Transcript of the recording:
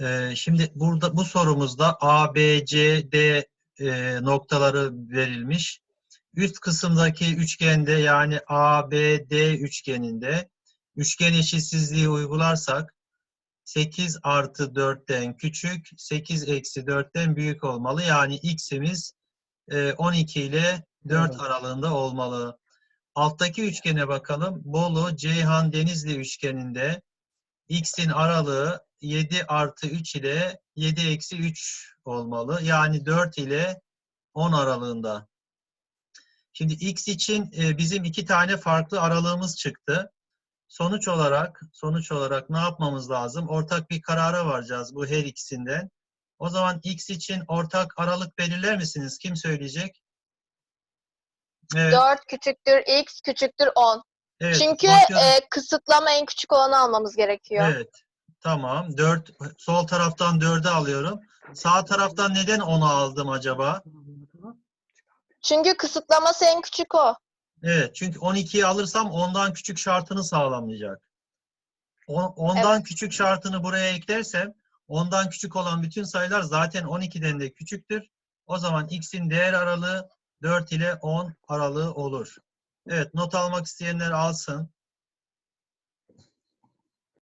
Ee, şimdi burada bu sorumuzda A, B, C, D e, noktaları verilmiş. Üst kısımdaki üçgende yani A, B, D üçgeninde üçgen eşitsizliği uygularsak 8 artı 4'ten küçük, 8 eksi 4'ten büyük olmalı. Yani x'imiz e, 12 ile 4 Evet. aralığında olmalı. Alttaki üçgene bakalım. Bolu, Ceyhan, Denizli üçgeninde x'in aralığı 7 artı 3 ile 7 eksi 3 olmalı. Yani 4 ile 10 aralığında. Şimdi x için e, bizim iki tane farklı aralığımız çıktı. Sonuç olarak sonuç olarak ne yapmamız lazım? Ortak bir karara varacağız bu her ikisinden. O zaman x için ortak aralık belirler misiniz? Kim söyleyecek? Evet, 4 küçüktür x küçüktür 10. evet. Çünkü e, kısıtlama en küçük olanı almamız gerekiyor. Evet. Tamam. 4 sol taraftan 4'ü alıyorum. Sağ taraftan neden 10'u aldım acaba? Çünkü kısıtlaması en küçük o. Evet. Çünkü 12'yi alırsam ondan küçük şartını sağlamayacak. On- Ondan küçük şartını buraya eklersem ondan küçük olan bütün sayılar zaten 12'den de küçüktür. O zaman x'in değer aralığı 4 ile 10 aralığı olur. Evet, not almak isteyenler alsın.